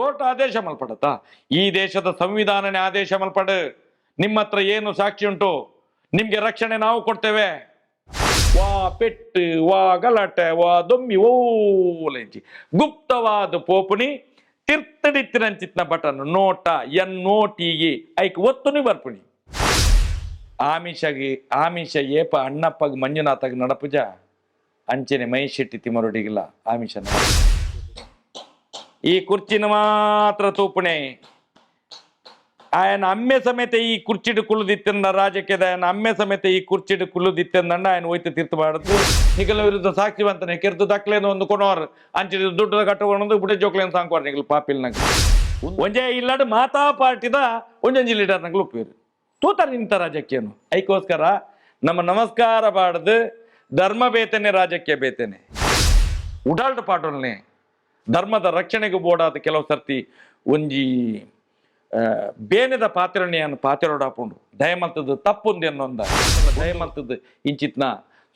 Court ಆದೇಶ ಮಲ್ಪಡತ್ತಾ? ಈ ದೇಶದ ಸಂವಿಧಾನನೇ ಆದೇಶ ಮಲ್ಪಡು. ನಿಮ್ಮ ಹತ್ರ ಏನು ಸಾಕ್ಷಿ ಉಂಟು? ನಿಮ್ಗೆ ರಕ್ಷಣೆ ನಾವು ಕೊಡ್ತೇವೆ. ವಾ ಪೆಟ್ಟು, ವಾ ಗಲಾಟೆ, ವಾ ದೊಮ್ಮಿ ಓಲೆಂಚಿ ಗುಪ್ತವಾದ ಪೋಪುನಿ ತಿರ್ತಡಿತ್ತಿರಂಚಿತ್ನ ಬಟನ್ ನೋಟ ಎನ್ ನೋಟಿಗೆ ಐಕ್ ಒತ್ತುನಿ ಬರ್ಪುನಿ. ಆಮಿಷಗೆ, ಆಮಿಷ ಏಪ ಅಣ್ಣಪ್ಪಗ ಮಂಜುನಾಥಗ್ ನಡಪುಜ? ಅಂಚನೆ ಮೈಶೆಟ್ಟಿ ತಿಮರೊಡಿಗಿಲ್ಲ ಆಮಿಷ ನಡ. ಈ ಕುರ್ಚಿನ ಮಾತ್ರ ತೂಪಣೆ. ఆయన ಅಮ್ಮೆ ಸಮೇತ ಈ కుర్చీడు ಕುಲ್ಲು దిత్తింద రాజకీయ ఆయన ಅಮ್ಮೆ ಸಮೇತ ಈ ಕುರ್ಚಿಡು ಕುಲ್ಲು ದಿತ್ತಿಂದಂಡ ఆయన ಹೋಯ್ತು ತೀರ್ಥ ಮಾಡುದು. ನಿಗಲ ವಿರುದ್ಧ ಸಾಕ್ಷಿವಂತನೆ ಕೆರೆದು ಒಂದು ಹೊಂದ್ಕೊಣೋರ್ ಅಂಚಿದ ದುಡ್ಡು ಕಟ್ಟಕೊಂಡು ಬುಡ ಜೋಕ್ಲೇನು ಸಾಂಕೋರ್ ನಿಗಲ್ ಪಾಪಿಲ್ ನಂಗೆ. ಒಂಜೆ ಇಲ್ಲಾಡು ಮಾತಾ ಪಾರ್ಟಿದ ಒಂಜೊಂಜಿ ಲೀಡರ್ ನಂಗೆ ಉಪ್ಪಿರು ತೂತಾರ ನಿಂತ ರಾಜಕೀಯನು. ಐಕೋಸ್ಕರ ನಮ್ಮ ನಮಸ್ಕಾರ ಬಾಡದು, ಧರ್ಮ ಬೇತನೆ, ರಾಜಕೀಯ ಬೇತನೆ. ಉಡಾಲ್ಟ್ ಪಾಟೋಲ್ನೇ. ಧರ್ಮದ ರಕ್ಷಣೆಗೂ ಬೋಡಾದ ಕೆಲವು ಸರ್ತಿ ಒಂಜಿ ಬೇನೆದ ಪಾತ್ರಣಿಯನ್ನು ಪಾತ್ರೊಡಾಪುಂಡು. ದಯಮಲ್ತದ್ದು ತಪ್ಪುಂದು ಎನ್ನೊಂದ. ದಯಮಲ್ತದ್ದು ಇಂಚಿತ್ನ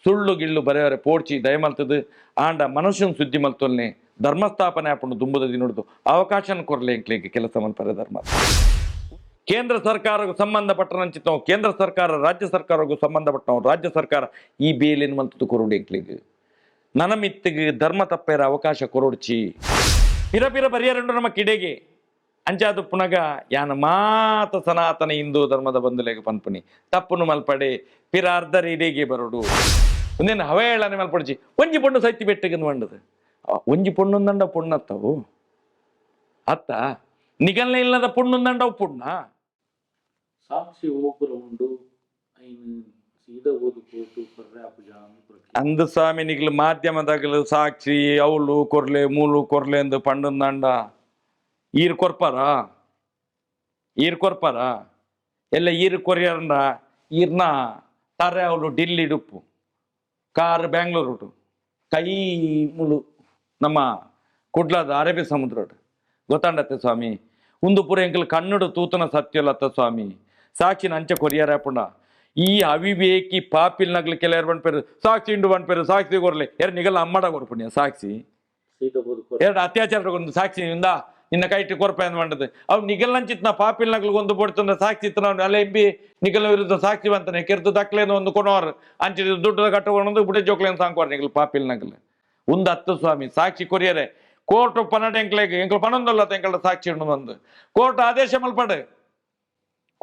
ಸುಳ್ಳು ಗಿಳ್ಳು ಬರೆಯವರೆ ಪೋಡ್ಚಿ ದಯಮಲ್ತದ್ದು ಆಂಡ ಮನುಷ್ಯನ ಸುದ್ದಿ ಮಲ್ತೊಲ್ನೆ ಧರ್ಮಸ್ಥಾಪನೆ ಆಪುಂಡು ದುಂಬುದ ದಿನುಡ್ದು ಅವಕಾಶನ ಕೊರ್ಲೆ ಎಂಕ್ಲಿಗೆ ಕೆಲಸ ಮಲ್ಪರೆ ಧರ್ಮ. ಕೇಂದ್ರ ಸರ್ಕಾರಕ್ಕೂ ಸಂಬಂಧಪಟ್ಟನಂಚಿತ್ತವು ಕೇಂದ್ರ ಸರ್ಕಾರ, ರಾಜ್ಯ ಸರ್ಕಾರಕ್ಕೂ ಸಂಬಂಧಪಟ್ಟ ನಾವು ರಾಜ್ಯ ಸರ್ಕಾರ ಈ ಬೇಲಿನ ಮಂತದ್ದು ಕೊರಡು ನನ್ನ ಮಿತ್ತಿಗೆ ಧರ್ಮ ತಪ್ಪೇರ ಅವಕಾಶ ಕೊರೊಡ್ಚಿ. ಪಿರ ಪಿರ ಪರಿಯರಂಡು ನಮ್ಮ ಕಿಡೆಗೆ. ಅಂಚಾದು ಪುನಗ ಯಾನ ಮಾತ ಸನಾತನ ಹಿಂದೂ ಧರ್ಮದ ಬಂಧುಲೆಗೆ ಪನ್ಪುನಿ. ತಪ್ಪುನು ಮಲ್ಪಡೆ ಪಿರ ಅರ್ಧ ಇಡೆಗೆ ಬರೋಡು. ಒಂದೇನು ಹವೇಳನೆ ಮಲ್ಪಡ್ಜಿ ಒಂಜಿ ಪೊಣ್ಣು ಸೈತಿ ಬೆಟ್ಟಗೆ ಮಂಡದು. ಒಂಜಿ ಪೊಣ್ಣುಂದಂಡ ಪುಣ್ಣತ್ತವು ಅತ್ತ, ನಿಗಲ್ನ ಇಲ್ಲದ ಪುಣ್ಣುಂದಂಡ ಪುಣ್ಣ. ಸಾಕ್ಷಿ ಒಬ್ಬರು ಉಂಡು ಐನು ಸೀದಾ ಓದು ಕೋಟು ಪರ್ರೆ ಅಪಜಾಮಿ ಅಂದ ಸ್ವಾಮಿ ನಿಗ್ಲು ಮಾಧ್ಯಮದಾಗಲು ಸಾಕ್ಷಿ, ಅವಳು ಕೊರ್ಲೆ ಮೂಲು ಕೊರ್ಲೆ ಎಂದು ಪಂಡಂದಂಡ ಈರ್ ಕೊರ್ಪಾರ? ಈರ್ ಕೊರ್ಪಾರ? ಎಲ್ಲ ಈರ್ ಕೊರಿಯರಂಡ ಈರ್ನ? ತರೆ ಅವಳು ಡಿಲ್ಲಿ ಡುಪ್ಪು. ಕಾರ್ ಬ್ಯಾಂಗ್ಳೂರು ಕೈ ಮುಳು ನಮ್ಮ ಕುಡ್ಲದ ಅರಬ್ಬಿ ಸಮುದ್ರ ಗೊತ್ತಾಂಡತ್ತೆ ಸ್ವಾಮಿ? ಉಂದು ಪುರ ಎಂಕಲ್ ತೂತನ ಸತ್ಯಲತ್ತ ಸ್ವಾಮಿ. ಸಾಕ್ಷಿನ ಅಂಚೆ ಕೊರಿಯರಾಪುಂಡ ಈ ಅವಿವೇಕಿ ಪಾಪಿಲ್ ನಗ್ಲು ಕೆಲವರು ಬಂದ್ಪೇರು ಸಾಕ್ಷಿ ಇಂಡು ಬಂದ್ಪೇರು ಸಾಕ್ಷಿ ಕೊರ್ಲೆ. ಯಾರು ನಿಗಲ್ಲ ಅಮ್ಮಡ ಕೊಡ್ಪುಣ್ಯ ಸಾಕ್ಷಿ. ಸೀದಾ ಓದು ಕೊರ ಎರಡು ಅತ್ಯಾಚಾರಗೊಂದು ಸಾಕ್ಷಿಯಿಂದ ನಿನ್ನ ಕೈಟಿ ಕೊರಪ ಅಂತ ಮಾಡದು ಅವ್ ನಿಗಲ್ಲಂಚಿತ್ನ ಪಾಪಿಲ್ ನಗ್ಲು ಒಂದು ಪಡ್ತಂದ ಸಾಕ್ಷಿ ಇತ್ತು ನಾವು ಅಲ್ಲ ಎಂಬಿ ನಿಗಲ ವಿರುದ್ಧ ಸಾಕ್ಷಿ ಬಂತಾನೆ ಕೆರ್ದು ದಕ್ಲೇನು ಒಂದು ಕೊನೋರ್. ಅಂಚಿದ ದುಡ್ಡು ಕಟ್ಟಕೊಂಡು ಬುಡೆ ಜೋಕ್ಲೇನು ಸಾಂಕೋರ್ ನಿಗಲ್ ಪಾಪಿಲ್ ನಗ್ಲು. ಒಂದು ಹತ್ತು ಸ್ವಾಮಿ ಸಾಕ್ಷಿ ಕೊರಿಯರೆ. ಕೋರ್ಟ್ ಪನ್ನಡ ಎಂಕ್ಲೆಗೆ ಎಂಕ್ಲು ಪನ್ನೊಂದಲ್ಲ ಎಂಕಳ ಸಾಕ್ಷಿ ಉಂಡು ಬಂದು ಕೋರ್ಟ್ ಆದೇಶ ಮಲ್ಪಡು.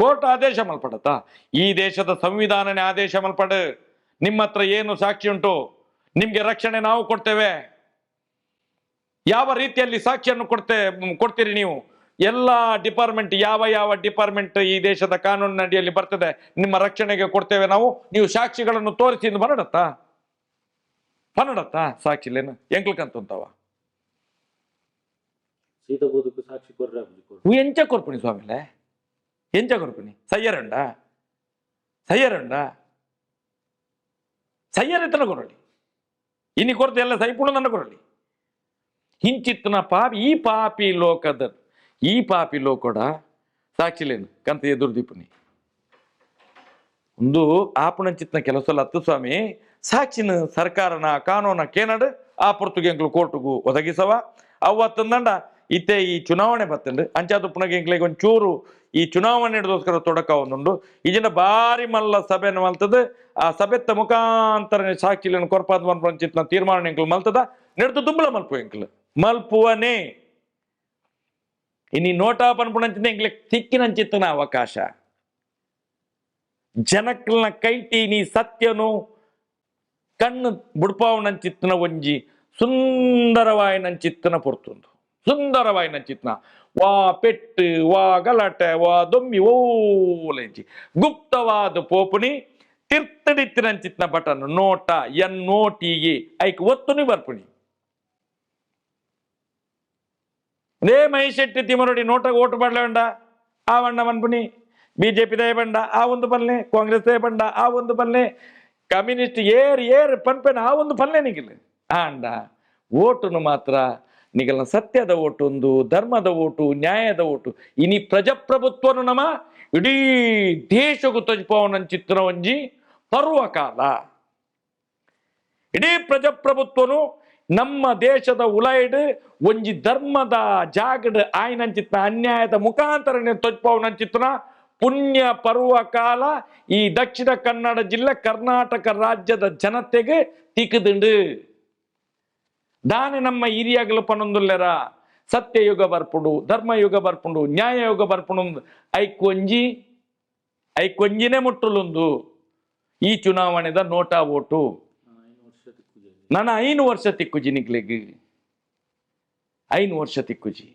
ಕೋರ್ಟ್ ಆದೇಶ ಮಲ್ಪಡತ್ತಾ? ಈ ದೇಶದ ಸಂವಿಧಾನನೇ ಆದೇಶ ಮಲ್ಪಡ. ನಿಮ್ಮ ಹತ್ರ ಏನು ಸಾಕ್ಷಿ ಉಂಟು? ನಿಮ್ಗೆ ರಕ್ಷಣೆ ನಾವು ಕೊಡ್ತೇವೆ. ಯಾವ ರೀತಿಯಲ್ಲಿ ಸಾಕ್ಷಿಯನ್ನು ಕೊಡ್ತೇ ಕೊಡ್ತೀರಿ ನೀವು? ಎಲ್ಲ ಡಿಪಾರ್ಟ್ಮೆಂಟ್ ಯಾವ ಯಾವ ಡಿಪಾರ್ಟ್ಮೆಂಟ್ ಈ ದೇಶದ ಕಾನೂನಿನ ಅಡಿಯಲ್ಲಿ ಬರ್ತದೆ ನಿಮ್ಮ ರಕ್ಷಣೆಗೆ ಕೊಡ್ತೇವೆ ನಾವು. ನೀವು ಸಾಕ್ಷಿಗಳನ್ನು ತೋರಿಸಿ ಎಂದು ಬರಡತ್ತಾ ಬರಡತ್ತಾ ಸಾಕ್ಷಿ ಎಂಕ್ಲಕಂತಂತವ ಎಂಚ ಕೊರ್ಪಣಿ ಸಾಕ್ಷಿ என் கொடுக்கணும் செய்யறண்டா செய்யறண்டா ಸಯ್ಯರ್ ಎತ್ತನ ಕೊರಳಿ ಇನ್ನಿ ಕೊರತೆ ಎಲ್ಲ ಸೈಪುಣ ನನ್ನ ಕೊರಳಿ ಹಿಂಚಿತ್ತನ ಪಾಪಿ ಈ ಪಾಪಿ ಲೋಕದ ಈ ಪಾಪಿ ಲೋಕಡ ಸಾಕ್ಷಿಲೇನು ಕಂತ ಎದುರ್ದೀಪನಿ ಒಂದು ಆಪಣಂಚಿತ್ನ ಕೆಲಸ ಸಲ ಹತ್ತು ಸ್ವಾಮಿ ಸಾಕ್ಷಿನ ಸರ್ಕಾರನ ಕಾನೂನ ಕೇನಡು ಆ ಪೊರ್ತುಗೆಂಗ್ಲು ಕೋರ್ಟ್ಗೂ ಒದಗಿಸವ ಅವತ್ತಂದಂಡ ಇತ್ತೆ ಈ ಚುನಾವಣೆ ಬರ್ತೇನೆ ಅಂಚಾದು ಪುನಗೆ ಎಂಕ್ಲೆಗೆ ಒಂಚೂರು ಈ ಚುನಾವಣೆ ಹಿಡಿದೋಸ್ಕರ ತೊಡಕ ಒಂದುಂಡು. ಇದನ್ನ ಬಾರಿ ಮಲ್ಲ ಸಭೆನ ಮಲ್ತದೆ. ಆ ಸಭೆತ್ತ ಮುಖಾಂತರ ಸಾಕ್ಷಿలను ಕೊರಪಾದ ಮನ್ಪಂಚಿತ್ನ ತೀರ್ಮಾನ ಎಂಕ್ಲು ಮಲ್ತದ. ನಡೆದು ದುಂಬಲ ಮಲ್ಪು ಎಂಕ್ಲು. ಮಲ್ಪುವನೇ. ಇನಿ ನೋಟಾ ಪನ್ಪುಣಂಚಿನ ಎಂಕ್ಲೆ ತಿಕ್ಕಿನಂಚಿತ್ತನ ಅವಕಾಶ. ಜನಕ್ಲನ ಕೈಟಿ ನೀ ಸತ್ಯನು ಕಣ್ಣು ಬುಡ್ಪಾವನಂಚಿತ್ತನ ಒಂಜಿ ಸುಂದರವಾಯಿನಂಚಿತ್ತನ ಪೊರ್ತುಂದು ಸುಂದರವಾಯಿನಂಚಿತ್ನ ವಾ ಪೆಟ್ಟು, ವಾ ಗಲಾಟೆ, ವಾ ದೊಮ್ಮಿ ಓಲೆಂಚಿ ಗುಪ್ತವಾದ ಪೋಪುನಿ ತಿರ್ತಡಿತ್ತಿನಂಚಿತ್ನ ಬಟನ್ ನೋಟ ಎನ್ ನೋಟಿಗೆ ಐಕ್ ಒತ್ತುನಿ ಬರ್ಪುನಿ ದೇ ಮಹೇಶ್ ಶೆಟ್ಟಿ ತಿಮರೊಡಿ ನೋಟ ಓಟು ಮಾಡ್ಲೇವಂಡ ಆ ಬಣ್ಣ ಮನ್ಪುನಿ ಬಿಜೆಪಿ ದಯ ಬಂಡ, ಆ ಒಂದು ಪಲ್ಲೆ ಕಾಂಗ್ರೆಸ್ ದಯ ಬಂಡ, ಆ ಒಂದು ಪಲ್ಲೆ ಕಮ್ಯುನಿಸ್ಟ್ ಏರ್ ಏರ್, ಪನ್ಪೆನ, ಆ ಒಂದು ಪಲ್ಲೆ ನಿಗಿಲ್ ಆಂಡ, ಓಟುನು ಮಾತ್ರ ನಿಗಲ ಸತ್ಯದ ಒಂದು ಧರ್ಮದ ಓಟು, ನ್ಯಾಯದ ಓಟು. ಇನಿ ಪ್ರಜಾಪ್ರಭುತ್ವನು ನಮ, ಇಡೀ ದೇಶಕ್ಕೂ ಚಿತ್ರ ಒಂಜಿ ಪರ್ವಕಾಲ. ಇಡೀ ಪ್ರಜಾಪ್ರಭುತ್ವನು ನಮ್ಮ ದೇಶದ ಉಲೈಡ್ ಒಂಜಿ ಧರ್ಮದ ಜಾಗಡ್ ಚಿತ್ರ, ಅನ್ಯಾಯದ ಮುಖಾಂತರ ತೊಜ್ಪವನಂಚಿತ್ನ ಪುಣ್ಯ ಪರ್ವ ಕಾಲ ಈ ದಕ್ಷಿಣ ಕನ್ನಡ ಜಿಲ್ಲೆ ಕರ್ನಾಟಕ ರಾಜ್ಯದ ಜನತೆಗೆ ತಿಕ್ಕದುಂಡು. ದಾನೆ ನಮ್ಮ ಹಿರಿಯಗಳು ಪನೊಂದುಲ್ಲೆರ. ಸತ್ಯಯುಗ ಬರ್ಪುಡು, ಧರ್ಮಯುಗ ಬರ್ಪುಂಡು, ನ್ಯಾಯಯುಗ ಬರ್ಪುಡು ಐಕೊಂಜಿ ಐಕೊಂಜಿನೇ ಮುಟ್ಟಲೊಂದು. ಈ ಚುನಾವಣೆದ ನೋಟಾ ತಿಕ್ಕುಜಿ ನನ್ನ ಐನು ವರ್ಷ ತಿಕ್ಕುಜಿ ನಿಕ್ಲೆಗ್ ಐನು ವರ್ಷ ತಿಕ್ಕುಜಿ.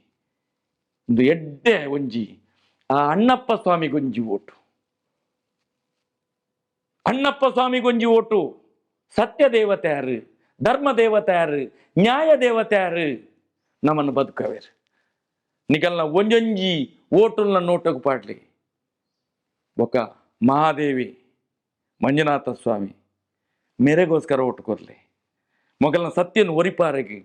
ಒಂದು ಎಡ್ಡೆ ಒಂಜಿ, ಆ ಅಣ್ಣಪ್ಪ ಸ್ವಾಮಿಗೊಂಜಿ ಓಟು. ಅಣ್ಣಪ್ಪ ಸ್ವಾಮಿಗೊಂಜಿ ಓಟು. ಸತ್ಯ ದೇವತೆ ಯಾರು? ಧರ್ಮ ಯಾರು? ನ್ಯಾಯ ದೇವತೆ ಯಾರು? ನಮ್ಮನ್ನು ಬದುಕವೇರು ನಿಕಲ್ನ ಒಂಜೊಂಜಿ ಓಟುಲ್ನ ನೋಟಕ್ಕೆ ಪಾಡ್ಲಿ. ಬೊಕ ಮಹಾದೇವಿ, ಮಂಜುನಾಥ ಸ್ವಾಮಿ, ಮೇರೆಗೋಸ್ಕರ ಓಟು ಕೊರ್ಲಿ ಮೊಗಲ್ನ ಸತ್ಯನ ಒರಿಪಾರಿಗೆ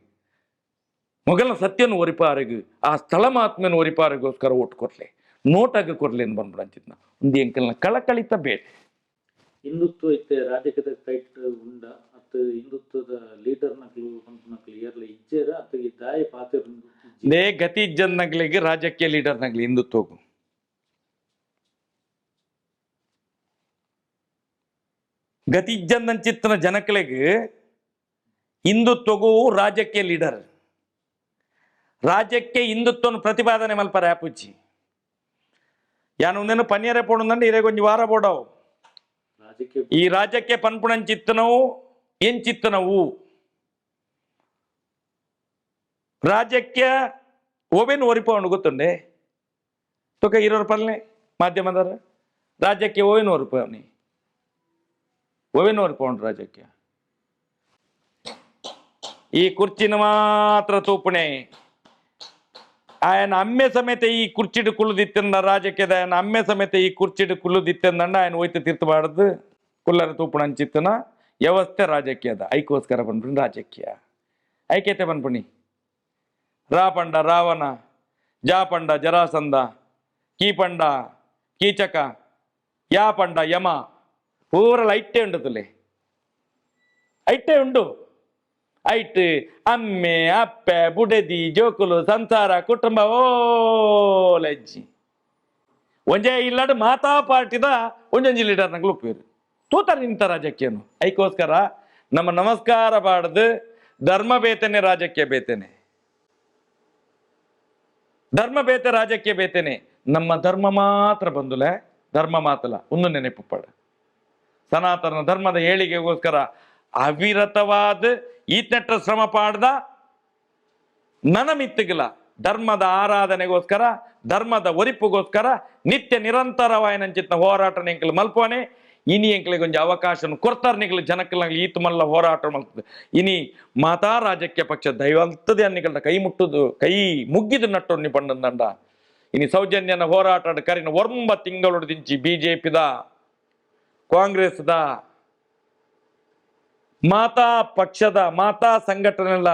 ಮೊಗಲ್ನ ಸತ್ಯನ ಒರಿಪಾರಿಗೆ, ಆ ಸ್ಥಳ ಮಹಾತ್ಮನ ಒರಿಪಾರೆಗೋಸ್ಕರ ಓಟು ಕೊರ್ಲಿ ನೋಟಾಗ ಕೊರ್ಲಿ ಅಂತ ಬಂದ್ಬಿಡಂಚಿದ್ನ ಒಂದು ಎಂಕಲ್ನ ಕಳಕಳಿತ ಬೇಡ ಹಿಂದುತ್ವ ಇತ್ತೆ ಕೈಟ್ ಉಂಡ. ಅತ್ತ ಹಿಂದುತ್ವದ ಲೀಡರ್ ನಕಲು ಪಂಪ ನಕಲು ಏರ್ಲ ಇಜ್ಜೇರ ಅತ್ತಗೆ ದಾಯ ಪಾತ್ರ ದೇ ಗತಿ ಜನ್ನಗ್ಲಿಗೆ ರಾಜಕೀಯ ಲೀಡರ್ನಾಗ್ಲಿ ಹಿಂದುತ್ವ ಗತಿ ಚಿತ್ತನ ಜನಕ್ಲೆಗೆ ಹಿಂದುತ್ವಗೂ ರಾಜಕೀಯ ಲೀಡರ್ ರಾಜ್ಯಕ್ಕೆ ಹಿಂದುತ್ವ ಪ್ರತಿಪಾದನೆ ಮಲ್ಪರ ಆಪುಚ್ಚಿ ಯಾನು ಒಂದೇನು ಪನ್ಯರೆ ಪೋಣಂದಂడి ಇರೇ ಕೊಂಚ ವಾರ ಪೋಡವು. ರಾಜಕೀಯ ಈ ರಾಜ್ಯಕ್ಕೆ ಪನ್ಪುಣಂಚಿತ್ತನವು ಏನ್ ಚಿತ್ತ ನಾವು? ರಾಜ್ಯಕ್ಕೆ ಓವೇನು ಒರಿಪವನು ಗೊತ್ತಂಡೆ ತೊಕ ಇರೋರ ಪಲ್ನೆ ಮಾಧ್ಯಮದಾರ ರಾಜ್ಯಕ್ಕೆ ಓವೇನು ಒರಿಪವನಿ ಓವೇನು ಒರಿಪವನ್ ರಾಜ್ಯಕ್ಕೆ? ಈ ಕುರ್ಚಿನ ಮಾತ್ರ ತೂಪಣೆ. ಆಯನ ಅಮ್ಮೆ ಸಮೇತ ಈ ಕುರ್ಚಿಡು ಕುಲ್ದಿತ್ತಂದ ರಾಜಕ್ಕೆ ಆಯನ ಅಮ್ಮೆ ಸಮೇತ ಈ ಕುರ್ಚಿಡು ಕುಲ್ದಿತ್ತಂದ ಆಯನ ಹೋಯ್ತು ತೀರ್ಥ ಮಾಡದು ಕುಲ್ಲರ ತೂಪಣ ಅಂಚಿತ್ತನ ವ್ಯವಸ್ಥೆ ರಾಜಕೀಯದ ಐಕೋಸ್ಕರ ಬಂದ್ಬಿಡಿ, ರಾಜಕೀಯ. ಐಕ್ಯತೆ ಬಂದ್ಬಿಡಿ. ರಾಪಂಡ ರಾವಣ ಜಾಪಂಡ ಜರಾಸಂದ ಕೀಪಂಡ ಕೀಚಕ ಯಾಪಂಡ ಯಮ. ಊರಲ್ಲಿ ಐಟ್ಟೆ ಉಂಡು ತುಲೆ ಐಟ್ಟೆ ಉಂಡು. ಐಟ್, ಅಮ್ಮೆ, ಅಪ್ಪೆ, ಬುಡದಿ, ಜೋಕುಲು, ಸಂಸಾರ, ಕುಟುಂಬ ಓ ಲಜ್ಜಿ ಒಂಜೆ ಇಲ್ಲಡ್ ಮಾತಾ ಪಾರ್ಟಿದ ಒಂಜೊಂಜಿ ಲೀಡರ್ ನಂಗೆ ಒಪ್ಪಿರು ತೂತರ ನಿಂತ ರಾಜಕೀಯನು. ಐಕೋಸ್ಕರ ನಮ್ಮ ನಮಸ್ಕಾರ ಬಾಡ್ದು ಧರ್ಮ ಬೇತನೆ ರಾಜಕೀಯ ಬೇತನೆ. ಧರ್ಮ ಬೇತೆ ರಾಜಕೀಯ ಬೇತನೆ. ನಮ್ಮ ಧರ್ಮ ಮಾತ್ರ ಬಂದುಲೆ, ಧರ್ಮ ಮಾತಲ್ಲ, ಒಂದು ನೆನಪು ಪಡ. ಸನಾತನ ಧರ್ಮದ ಏಳಿಗೆಗೋಸ್ಕರ ಅವಿರತವಾದ ಈತ್ನೆಟ್ಟ ಶ್ರಮ ಪಾಡ್ದ ನನಮಿತ್ತಿಗಿಲ್ಲ ಧರ್ಮದ ಆರಾಧನೆಗೋಸ್ಕರ, ಧರ್ಮದ ಒರಿಪುಗೋಸ್ಕರ ನಿತ್ಯ ನಿರಂತರವಾಯಿನಂಚಿತ್ನ ಹೋರಾಟ ನೆಂಕಲು ಮಲ್ಪೋನೆ ಇನಿ ಎಂಕ್ಲಿಗೆ ಒಂದು ಅವಕಾಶ ಕೊಡ್ತಾರೆ ನಿಕ್ಲು ಜನಕ್ಕಲ್ ಈತು ಮಲ್ಲ ಹೋರಾಟ ಮಾಡ್ತದೆ. ಇನಿ ಮಾತಾ ರಾಜಕೀಯ ಪಕ್ಷ ದೈವಂತದೇ ಅನ್ನಿಗಳ ಕೈ ಮುಟ್ಟುದು, ಕೈ ಮುಗ್ಗಿದು ನೀ ಪಂಡಂದಂಡ ಇನಿ ಸೌಜನ್ಯನ ಹೋರಾಟ ಕರಿನ ಒಂಬ ತಿಂಗಳು ದಿಂಚಿ ಬಿಜೆಪಿದ, ಕಾಂಗ್ರೆಸ್ದ, ಮಾತಾ ಪಕ್ಷದ, ಮಾತಾ ಸಂಘಟನೆಲ್ಲ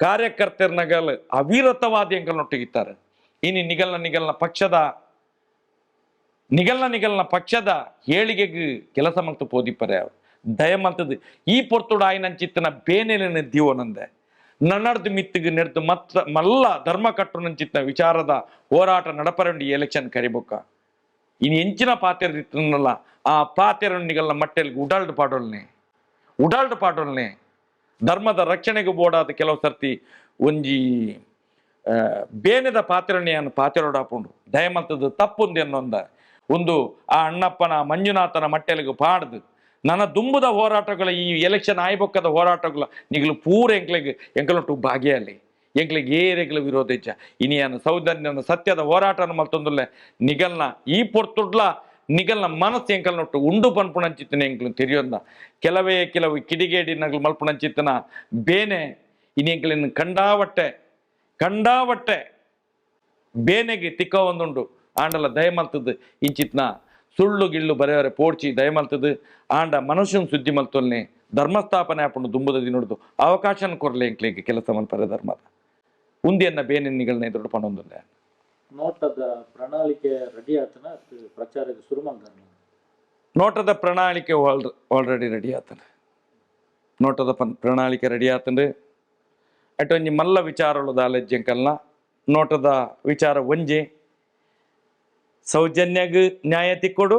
ಕಾರ್ಯಕರ್ತರನಗಲ್ ಅವಿರತವಾದಿ ಎಂಕಲ್ನೊಟ್ಟಿಗಿದ್ದಾರೆ ಇನಿ ನಿಗಲ್ನ ನಿಗಲ್ನ ಪಕ್ಷದ ನಿಗಲ್ನ ನಿಗಲ್ನ ಪಕ್ಷದ ಹೇಳಿಗೆ ಕೆಲಸ ಮಲ್ತು ಪೋದಿಪ್ಪರೆ ಅವ್ರು. ದಯ ಈ ಪೊರ್ತುಡು ಆಯ್ನಂಚಿತ್ತನ ಬೇನೆಲಿನ ದಿವನಂದೆ ನನ್ನಡ್ದು ಮಿತ್ತಿಗೆ ನೆಡ್ದು ಮತ್ತ ಮಲ್ಲ ಧರ್ಮ ಚಿತ್ತನ ವಿಚಾರದ ಹೋರಾಟ ನಡಪರಂಡಿ ಎಲೆಕ್ಷನ್ ಕರಿಬೊಕ್ಕ. ಇನ್ನು ಎಂಚಿನ ಪಾತ್ರ ಆ ಪಾತೆರನ್ನಿಗಲ್ಲ ಮಟ್ಟೆಲ್ಗೆ ಉಡಾಲ್ಡ್ ಪಾಡೋಲ್ನೆ. ಉಡಾಲ್ಡ್ ಪಾಡೋಲ್ನೆ. ಧರ್ಮದ ರಕ್ಷಣೆಗೆ ಬೋಡಾದ ಕೆಲವು ಸರ್ತಿ ಒಂಜಿ ಬೇನೆದ ಪಾತ್ರನೆಯನ್ನು ಪಾತೆರೊಡಾಪುಂಡು ದಯಮಲ್ತದ್ದು ತಪ್ಪೊಂದು ಎನ್ನೊಂದ. ಒಂದು ಆ ಅಣ್ಣಪ್ಪನ ಮಂಜುನಾಥನ ಮಟ್ಟೆಲಿಗೆ ಪಾಡ್ದು. ನನ್ನ ದುಂಬುದ ಹೋರಾಟಗಳ, ಈ ಎಲೆಕ್ಷನ್ ಆಯ್ಬೊಕ್ಕದ ಹೋರಾಟಗಳ ನಿಗಲು ಪೂರ ಎಂಕ್ಲೆಗೆ ಎಂಕಲೊಟ್ಟು ಭಾಗಿಯಲ್ಲಿ ಎಂಕ್ಲೆಗೆ ಏರೆಗ್ಲ ವಿರೋಧ ಇಜ್ಜ ಇನಿಯನ ಸೌಜನ್ಯನ ಸತ್ಯದ ಹೋರಾಟನ ಮಲ್ತೊಂದುಲ್ಲೆ, ನಿಗಲ್ನ ಈ ಪೊರ್ತುಡ್ಲ, ನಿಗಲ್ನ ಮನಸ್ಸು ಎಂಕಲ್ನೊಟ್ಟು ಉಂಡು ಪನ್ಪುಣಂಚಿತ್ತನ ಎಂಕ್ಲು ತಿರಿಯೊಂದ. ಕೆಲವೇ ಕೆಲವು ಕಿಡಿಗೇಡಿ ನಗಲು ಮಲ್ಪುಣಂಚಿತ್ತನ ಬೇನೆ, ಇನಿ ಎಂಕ್ಲಿನ ಕಂಡಾವಟ್ಟೆ ಕಂಡಾವಟ್ಟೆ ಬೇನೆಗೆ ತಿಕ್ಕ ಒಂದುಂಡು. ಆಂಡಲ ದಯಮಲ್ತದ್ದು ಇಂಚಿತ್ನ ಸುಳ್ಳು ಗಿಳ್ಳು ಬರೆಯವರೆ ಪೋಡ್ಚಿ ದಯಮಲ್ತದ್ದು ಆಂಡ ಮನುಷ್ಯನ ಸುದ್ದಿ ಮಲ್ತೊಲ್ನೆ ಧರ್ಮಸ್ಥಾಪನೆ ಆಪುಂಡು ದುಂಬುದ ದಿನೊಡ್ದು ಅವಕಾಶನ ಕೊರ್ಲೆ ಎಂಕ್ಲಿಗೆ ಕೆಲಸ ಮಲ್ಪರೆ ಧರ್ಮದ. ಉಂದಿಯನ್ನ ಬೇನೆನ್ನಿಗಳನ್ನ ಎದುರು ಪಣೊಂದುಲ್ಲೆ ನೋಟದ ಪ್ರಣಾಳಿಕೆ ರೆಡಿ ಆತನ? ಪ್ರಚಾರದ ಶುರು ನೋಟದ ಪ್ರಣಾಳಿಕೆ ಆಲ್ರೆಡಿ ರೆಡಿ ಆತನ. ನೋಟದ ಪ್ರಣಾಳಿಕೆ ರೆಡಿ ಅಟ್ ಒಂಜಿ ಮಲ್ಲ ವಿಚಾರಗಳು ದಾಲೆಜ್ಜಂಕಲ್ನ ನೋಟದ ವಿಚಾರ ಒಂಜಿ. ಸೌಜನ್ಯಗ್ ನ್ಯಾಯ ತಿಕ್ಕೊಡು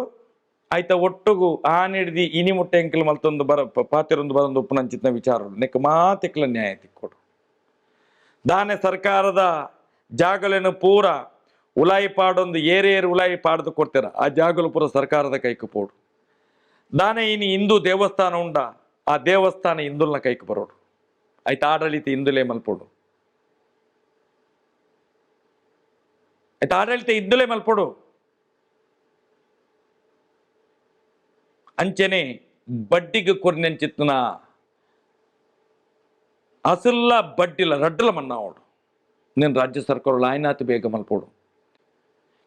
ಆಯ್ತ ಒಟ್ಟುಗು ಆನಿಡ್ದಿ ಇನಿ ಮುಟ್ಟೆ ಅಂಕಿಲ್ ಮಲ್ತೊಂದು ಬರ ಪಾತಿರೊಂದು ಬರೊಂದು ಉಪ್ಪುನಂಚಿತ್ನ ವಿಚಾರ ನೆಕ್ ಮಾತಿಕ್ಲ ನ್ಯಾಯ ತಿಕ್ಕೊಡು ದಾನೆ ಸರ್ಕಾರದ ಜಾಗಲೇನು ಪೂರ ಉಲಾಯಿ ಪಾಡೊಂದು ಏರೇರು ಏರು ಉಲಾಯಿ ಪಾಡ್ದು ಕೊಡ್ತೀರ. ಆ ಜಾಗಲು ಪೂರ ಸರ್ಕಾರದ ಕೈಕು ಪೋಡು. ದಾನೆ ಇನಿ ಹಿಂದೂ ದೇವಸ್ಥಾನ ಉಂಡ, ಆ ದೇವಸ್ಥಾನ ಹಿಂದುಲ್ನ ಕೈಕು ಬರೋಡು. ಆಯ್ತು ಆಡಳಿತ ಹಿಂದುಲೇ ಮಲ್ಪೋಡು. ಆಯ್ತು ಆಡಳಿತ ಹಿಂದುಲೇ ಮಲ್ಪೋಡು. ಅಂಚನೆ ಬಡ್ಡಿಗೆ ಕೊರ್ನೆಂಚಿತ್ನ అసలు బడ్డీల రడ్డల మన్నావాడు నేను రాజ్య సర్కారు ఆయనాతి ಬೇಗ ಮಲ್ಪೋಡು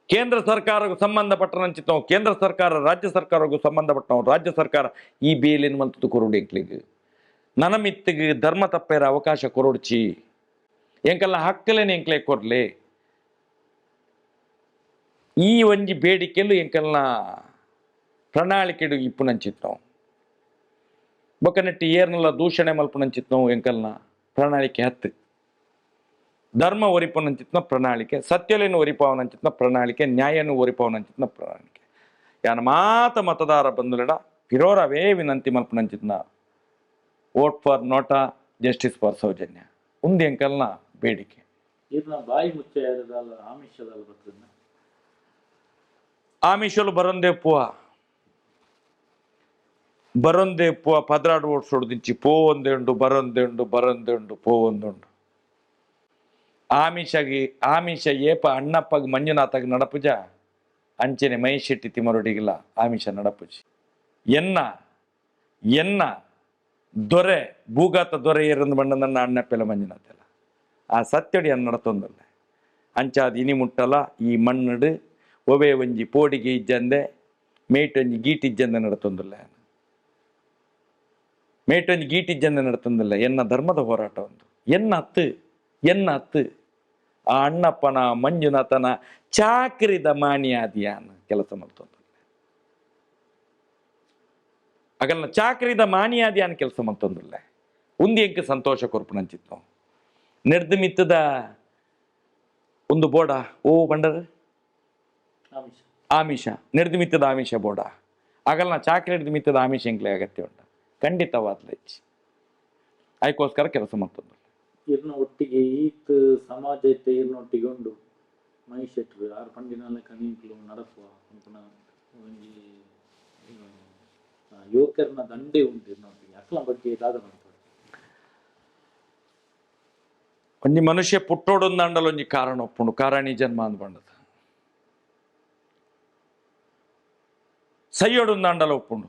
ಕೇಂದ್ರ ಸರ್ಕಾರಕ್ಕೆ ಸಂಬಂಧಪಟ್ಟನಂಚಿತ್ತವು ಕೇಂದ್ರ ಸರ್ಕಾರ ರಾಜ್ಯ ಸರ್ಕಾರಕ್ಕೂ ಸಂಬಂಧಪಟ್ಟವು ರಾಜ್ಯ ಸರ್ಕಾರ ಈ ಬೇಲಿನ ಮಂತದ್ದು ಕೊರೋಡು ಎಂಕ್ಲಿಗೆ ನನ್ನ ಮಿತ್ತಿಗೆ ಧರ್ಮ ತಪ್ಪೇರ ಅವಕಾಶ ಕೊರೋಡ್ಚಿ ಎಂಕಲ್ಲ ಹಕ್ಕಲೇನೆ ಎಂಕ್ಲೆ ಕೊರ್ಲೆ ಈ ಒಂಜಿ ಬೇಡಿಕೆಲು ಎಂಕಲ್ನ ಪ್ರಣಾಳಿಕೆಡು చిత్రం ಬೊಕ್ಕನೆಟ್ಟಿ ಏರ್ನೆಲ್ಲ ದೂಷಣೆ ಮಲ್ಪನಂಚಿತ್ನವು ಎಂಕಲ್ನ ಪ್ರಣಾಳಿಕೆ ಹತ್ತು. ಧರ್ಮ ಒರಿಪನಂಚಿತ್ನ ಪ್ರಣಾಳಿಕೆ ಸತ್ಯಲೇನು ಒರಿಪಾವನಂಚಿತ್ನ ಪ್ರಣಾಳಿಕೆ ನ್ಯಾಯನು ಒರಿಪಾವನಂಚಿತ್ನ ಪ್ರಣಾಳಿಕೆ. ಯಾನ ಮಾತ ಮತದಾರ ಬಂಧುಲಡ ಪಿರೋರವೇ ವಿನಂತಿ ಮಲ್ಪನಂಚಿತ್ನ vote for NOTA justice for Soujanya. ಉಂದು ಎಂಕಲ್ನ ಬೇಡಿಕೆ. ಬಾಯಿ ಬರ್ತದ ಆಮಿಷಲು ಬರಂದೆ ಪೂವ. ಪದ್ರಾಡು ಓಡ್ಸೋಡು ದಿಂಚಿ ಪೋ ಒಂದೆಂಡು ಬರೊಂದೆಂಡು ಉಂಡು ಬರೊಂದೇ ಉಂಡು ಪೋ ಒಂದುಂಡು ಆಮಿಷಗಿ, ಆಮಿಷ ಏಪ ಅಣ್ಣಪ್ಪಗ್ ಮಂಜುನಾಥಗ್ ನಡಪುಜ? ಅಂಚನೆ ಮೈಶೆಟ್ಟಿ ತಿಮರೊಡಿಗಿಲ್ಲ ಆಮಿಷ ನಡಪುಜಿ. ಎನ್ನ ಎನ್ನ ದೊರೆ ಭೂಗಾತ ದೊರೆ ಏರಂದು ಬಂಡದನ್ನ ಅಣ್ಣಪ್ಪೆಲ್ಲ ಮಂಜುನಾಥೆಲ್ಲ ಆ ಸತ್ಯಡಿ ಅನ್ನ ನಡತೊಂದಲ್ಲ. ಅಂಚಾದ ಇನಿ ಮುಟ್ಟಲ, ಈ ಮಣ್ಣಡು, ಒವೆ ಒಂಜಿ ಪೋಡಿಗೆ ಇಜ್ಜಂದೆ ಗೀಟ್ ಗೀಟಿಜ್ಜಂದೆ ನಡತೊಂದಿಲ್ಲ ಮೇಟೊಂಜಿ ಗೀಟಿಜ್ಜಂದೆ ನಡತೊಂದಿಲ್ಲ ಎನ್ನ ಧರ್ಮದ ಹೋರಾಟ ಒಂದು. ಎನ್ನ ಅತ್ತು ಎನ್ನ ಅತ್ತು ಆ ಅಣ್ಣಪ್ಪನ ಮಂಜುನಾಥನ ಚಾಕ್ರಿದ ಮಾಣಿಯಾದಿಯಾನ ಕೆಲಸ ಮಾಡ್ತಂದ ಅಗಲ್ನ ಚಾಕ್ರಿದ ಮಾಣಿಯಾದಿಯಾನ ಕೆಲಸ ಮಾಡ್ತೊಂದಿಲ್ಲ. ಉಂದಿ ಎಂಕ ಸಂತೋಷ ಕೊರ್ಪುನಂಚಿತ್ತು ಮಿತ್ತದ ಒಂದು ಬೋಡ ಓ ಬಂಡರ್ ಆಮಿಷ. ನಡೆದು ಆಮಿಷ ಬೋಡ. ಅಗಲ್ನ ಚಾಕ್ರಿ ಹಿಡಿದು ಮಿತ್ತದ ಆಮಿಷ ಎಂಕ್ಲೆ ಅಗತ್ಯ ಉಂಟ. ಖಂಡಿತವಾದ ಹೆಚ್ಚು ಅದಕ್ಕೋಸ್ಕರ ಕೆಲಸ ಮಾಡ್ತದ ಇರ್ನ ಒಟ್ಟಿಗೆ ಈತ ಸಮಾಜ ಐತೆ ಇರ್ನ ಒಟ್ಟಿಗೆ ಉಂಡು. ಮೈಶೆಟ್ರು ಆರು ಪಂಡಿನಲ್ಲ ಕನೀಕ್ಲು ನಡೆಸುವ. ಅಂಪುನ ಒಂಜಿ ಆ, ಯುವಕರ್ನ ದಂಡೆ ಉಂಟು ಇರ್ನೊಟ್ಟಿಗೆ ಅಕ್ಲ ಬಗ್ಗೆ ದಾದ ಮಾಡ್ತಾರೆ ಒಂಜಿ ಮನುಷ್ಯ ಪುಟ್ಟೋಡೊಂದು ಅಂಡಲ್ ಒಂಜಿ ಕಾರಣ ಒಪ್ಪುಂಡು. ಕಾರಣಿ ಜನ್ಮ ಅಂದ್ ಬಂಡದ. ಸೈಯೊಡೊಂದು ಅಂಡಲ ಒಪ್ಪುಂಡು.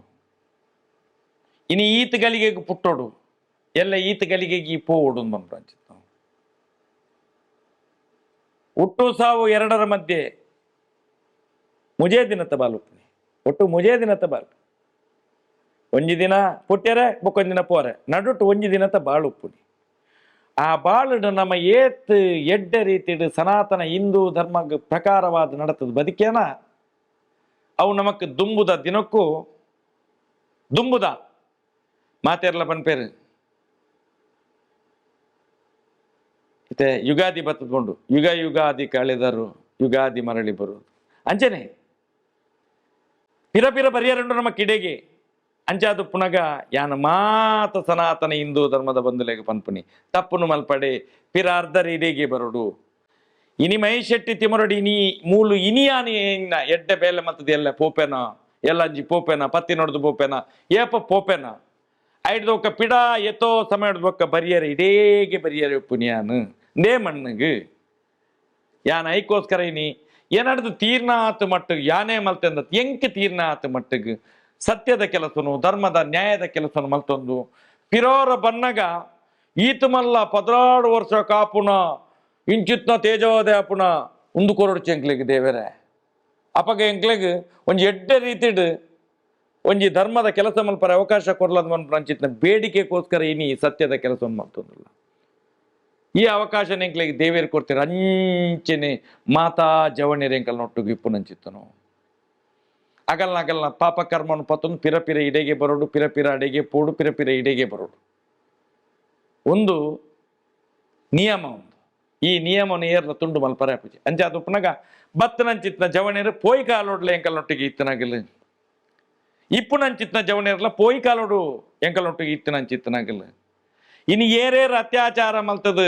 ಇನ್ನು ಈತ ಗಲಿಗೆ ಪುಟ್ಟೋಡು ಎಲ್ಲ ಈತ ಗಲಿಗೆಗೆ ಈ ಪೋ ಒಟ್ಟು ಹುಟ್ಟು ಸಾವು ಎರಡರ ಮಧ್ಯೆ ಮುಜೇ ದಿನ ಬಾಲ್ ಉಪ್ಪುನಿ ಒಟ್ಟು ಮುಜೇ ದಿನತ ಬಾಳು ಒಂಜಿ ದಿನ ಪುಟ್ಟ್ಯರೆ ಬೊಕ್ಕೊಂಜಿ ದಿನ ಪೋರೆ ನಡುಟ್ಟು ಒಂಜಿ ದಿನತ ಬಾಳು ಉಪ್ಪುನಿ ಆ ಬಾಳುಡು ನಮ್ಮ ಏತ್ ಎಡ್ಡ ರೀತಿ ಸನಾತನ ಹಿಂದೂ ಧರ್ಮ ಪ್ರಕಾರವಾದ ನಡತದ ಬದುಕೇನ ಅವು ನಮಕ್ ದುಂಬುದ ದಿನಕ್ಕೂ ದುಂಬುದ ಮಾತೆರ್ಲ ಪನ್ಪೇರು ಮತ್ತೆ ಯುಗಾದಿ ಬತ್ತದ್ಕೊಂಡು ಯುಗ ಯುಗಾದಿ ಕಳೆದರು, ಯುಗಾದಿ ಮರಳಿ ಬರುವುದು. ಅಂಜನೆ, ಪಿರ ಪಿರ ಪರಿಯರಂಡು ನಮ್ಮ ಕಿಡೆಗೆ. ಅಂಜಾದು ಪುನಗ, ಯಾನ ಮಾತ ಸನಾತನ ಹಿಂದೂ ಧರ್ಮದ ಬಂಧುಲೆಗೆ ಪನ್ಪುನಿ. ತಪ್ಪುನು ಮಲ್ಪಡೆ ಪಿರ ಅರ್ಧರ ರೀಡಿಗೆ ಬರೋಡು. ಇನಿ ಮೈಶೆಟ್ಟಿ ತಿಮರಡಿ, ಇನಿ ಮೂಲು ಇನಿಯಾನಿ ಎಡ್ಡೆ ಬೇಲೆ ಮತ್ತದ ಎಲ್ಲ ಪೋಪೆನ ಎಲ್ಲ ಅಂಜಿ ಪೋಪೆನ, ಪತ್ತಿ ನೋಡ್ದು ಪೋಪೆನ, ಏಪ ಪೋಪೆನ. ಒಕ್ಕ ಪಿಡ ಎತ್ತೋ ಸಮಯ ಒಕ್ಕ ಬರಿಯರ ಇಡೇಗೆ ಬರಿಯರೆ ಪುನಿಯಾನು ನೇ ಮಣ್ಣಗೆ. ಯಾನ್ ಐಕೋಸ್ಕರ ಇನಿ. ಏನಡ್ದು ಆತು ಮಟ್ಟಿಗೆ, ಯಾನೇ ಮಲ್ತಂದ ಎಂಕ್ ಆತು ಮಟ್ಟಿಗೆ. ಸತ್ಯದ ಕೆಲಸನು, ಧರ್ಮದ, ನ್ಯಾಯದ ಕೆಲಸನು ಮಲ್ತೊಂದು. ಪಿರೋರ ಬನ್ನಗ ಈತ ಮಲ್ಲ ಪದ್ರಾಡು ವರ್ಷ ಕಾಪುನ ಇಂಚಿತ್ನ ತೇಜೋದೆ ಅಪುನ ಉಂದು ಕೊರಡು ಎಂಕ್ಲೆಗ್ ದೇವರೇ. ಅಪಗ ಎಂಕ್ಲೆಗ್ ಒಂಜಿ ಎಡ್ಡೆ ರೀತಿಡ್ ಒಂಜಿ ಧರ್ಮದ ಕೆಲಸ ಮಲ್ಪರ ಅವಕಾಶ ಕೊಡಲದ ಪ್ರಂಚಿತ್ನ ಬೇಡಿಕೆಗೋಸ್ಕರ ಇನಿ ಸತ್ಯದ ಕೆಲಸವನ್ನು ಮಾಡ್ತಂದಿಲ್ಲ ಈ ಅವಕಾಶ ನೆಂಕ್ಲಿಗೆ ದೇವೇರು ಕೊಡ್ತೀರ ಅಂಚೆನೆ ಮಾತಾ ಜವಣಿರ್ ಎಂಕಲ್ ನೊಟ್ಟುಗು ಇಪ್ಪು ನಂಚಿತ್ತನು ಅಗಲ್ನ ಅಗಲ್ನ ಪಾಪ ಕರ್ಮನು ಪತ್ತೊಂದು ಪಿರಪಿರ ಪಿರ ಇಡೆಗೆ ಬರೋಡು ಪಿರಪಿರ ಪಿರ ಅಡೆಗೆ ಪೋಡು ಪಿರಪಿರ ಪಿರ ಇಡೆಗೆ ಬರೋಡು. ಒಂದು ನಿಯಮ ಒಂದು ಈ ನಿಯಮನ ಏರ್ನ ತುಂಡು ಮಲ್ಪರೆ ಅಪ್ಪಜಿ. ಅಂಚೆ ಅದು ಪುನಗ ಬತ್ತನಂಚಿತ್ನ ಜವಣಿರ್ ಪೋಯ್ ಕಾಲೋಡ್ಲ ಎಂಕಲ್ನೊಟ್ಟಿಗೆ ಇತ್ತನಾಗಿಲ್ಲ ಇಪ್ಪುನಂಚಿತ್ನ ಇರಲ್ಲ, ಪೋಯಿ ಕಾಲೋಡು ಎಂಕಲ್ನೊಟ್ಟಿಗೆ ಇತ್ತನಂಚಿತ್ತನಾಗಿಲ್ಲ ಇನ್ನು ಏರೇರ ಅತ್ಯಾಚಾರ ಮಲ್ತದು,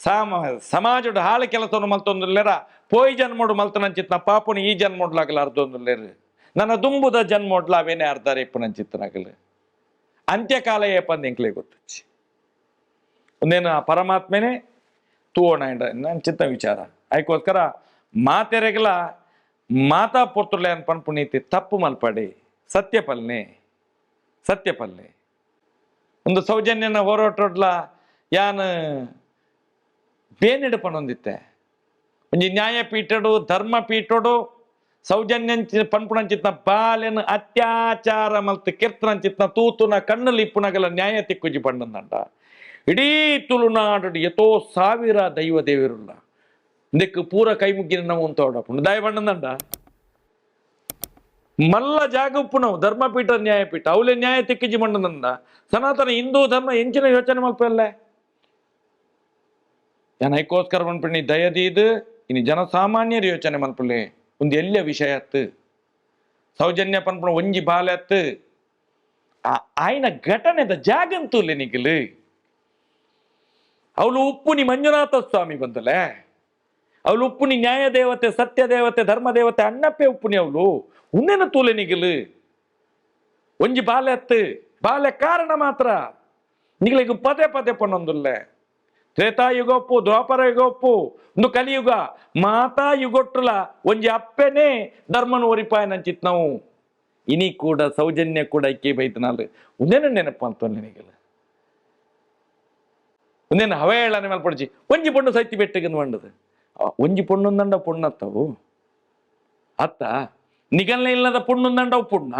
ಸಾಮ ಸಮಾಜದ ಹಾಳು ಕೆಲಸವನ್ನು ಮಲ್ತೊಂದುಲ್ಲೇರ ಪೋಯಿ ಜನ್ಮೋಡು ಮಲ್ತನಂಚಿತ್ನ ಪಾಪನ ಈ ಜನ್ಮೋಡ್ಲಾಗಲ್ಲ ಅರ್ಧೊಂದುಲ್ಲೇರು ನನ್ನ ದುಂಬುದ ಜನ್ಮೋಡ್ಲ ಅವೇನೇ ಅರ್ಧಾರೆ ಇಪ್ಪುನಂಚಿತ್ತನಾಗಲ್ಲ ಅಂತ್ಯಕಾಲ ಏಪಂದು ಎಂಕ್ಲೆ ಗೊತ್ತಚ್ಚಿ. ಒಂದೇನು ಆ ಪರಮಾತ್ಮನೇ ತೂವಣ ನನ್ನ ಚಿತ್ತ ವಿಚಾರ. ಅದಕ್ಕೋಸ್ಕರ ಮಾತೆರೆಗಲ ಮಾತಾ ಪುತ್ರಲೆ ಅನ್ಪನ್ ಪುನೀತಿ ತಪ್ಪು ಮಲ್ಪಡಿ. ಸತ್ಯ ಪಲ್ನೆ ಸತ್ಯ ಪಲ್ಲೆ ಒಂದು ಸೌಜನ್ಯನ ಹೋರಾಟೋಡ್ಲ ಯಾನ್ ಬೇನೆಡು ಪಣೊಂದಿತ್ತೆ ಒಂಜಿ ನ್ಯಾಯಪೀಠಡು, ಧರ್ಮಪೀಠಡು ಸೌಜನ್ಯ ಪನ್ಪುಣಂಚಿತ್ನ ಬಾಲೆನ ಅತ್ಯಾಚಾರ ಮಲ್ತು ಕೀರ್ತನಂಚಿತ್ನ ತೂತುನ ಕಣ್ಣಲ್ಲಿ ಇಪ್ಪುನಗಲ ನ್ಯಾಯ ತಿಕ್ಕುಜಿ ಪಂಡಂದಂಡ. ಇಡೀ ತುಳುನಾಡು ಎತೋ ಸಾವಿರ ದೈವ ದೇವಿರುಲ್ಲ ಇದಕ್ಕೆ ಪೂರ ಕೈ ಮುಗ್ಗಿನ ನಾವು ಅಂತ ದಯ ಪಂಡಂದಂಡ. ಮಲ್ಲ ಜಾಗ ಉಪ್ಪುನವು ಧರ್ಮಪೀಠ ನ್ಯಾಯಪೀಠ ಅವಳೆ ನ್ಯಾಯ ತಿಕ್ಕಿಜಿ ಮಂಡನಂದ. ಸನಾತನ ಹಿಂದೂ ಧರ್ಮ ಎಂಚಿನ ಯೋಚನೆ ಮಲ್ಪಲ್ಲೇ ഞാൻ ಐಕೋಸ್ಕರ ಪನ್ಪಣಿ ದಯದೀದು ಇನ್ನು ಜನಸಾಮಾನ್ಯರ ಯೋಚನೆ ಮಲ್ಪಲೆ ಒಂದು ಎಲ್ಲಿಯ ವಿಷಯ ಅತ್ತು. ಸೌಜನ್ಯ ಪನ್ಪಣ ಒಂಜಿ ಬಾಲೆ ಅತ್ತು. ಆ- ಆಯ್ನ ಘಟನೆದ ಜಾಗಂತೂಲೆ ನಿಖಿಲು ಅವಳು ಉಪ್ಪುನಿ ಮಂಜುನಾಥ ಸ್ವಾಮಿ ಬಂದಲೆ? ಅವಳು ಉಪ್ಪುನಿ ನ್ಯಾಯ ದೇವತೆ ಸತ್ಯ ದೇವತೆ ಧರ್ಮ ದೇವತೆ ಅಣ್ಣಪ್ಪೆ ಉಪ್ಪುನಿ ಅವಳು. ಉನ್ನೆನ ತೂಲೆ ನಿಗಿಲು. ಒಂಜಿ ಬಾಲೆ ಅತ್ತು. ಬಾಲೆ ಕಾರಣ ಮಾತ್ರ. ನಿಗಳಿಗೆ ಪದೇ ಪದೇ ಪನ್ನೊಂದುಲ್ಲೆ ತ್ರೇತಾಯುಗೊಪ್ಪು ದ್ವಾಪರ ಯುಗೊಪ್ಪು ಒಂದು ಕಲಿಯುಗ. ಮಾತಾ ಯುಗೊಟ್ಟುಲ ಒಂಜಿ ಅಪ್ಪೆನೆ ಧರ್ಮನ್ ಒರಿಪಾಯ ನಂಚಿತ್ ನಾವು ಇನಿ ಕೂಡ ಸೌಜನ್ಯ ಕೂಡ ಇಕ್ಕಿ ಬೈತನಾಲ್ ಉಂದೇನ ನೆನಪು ಅಂತ ನಿನಗೆಲ್ಲ ಒಂದೇನು ಹವೆ ಹೇಳನೆ ಮೇಲೆ ಪಡಿಸಿ ಒಂಜಿ ಬಣ್ಣ ಸೈತಿ ಬೆಟ್ಟಿಗೆ ಮಂಡದು. ಆ, ಒಂಜಿ ಪೊಣ್ಣುಂದಂಡ ಪೊಣ್ಣತ್ತವು? ಅತ್ತ? ನಿಗಲ್ನ ಇಲ್ಲದ ಪುಣ್ಣುಂದಂಡ ಪುಣ್ಣ?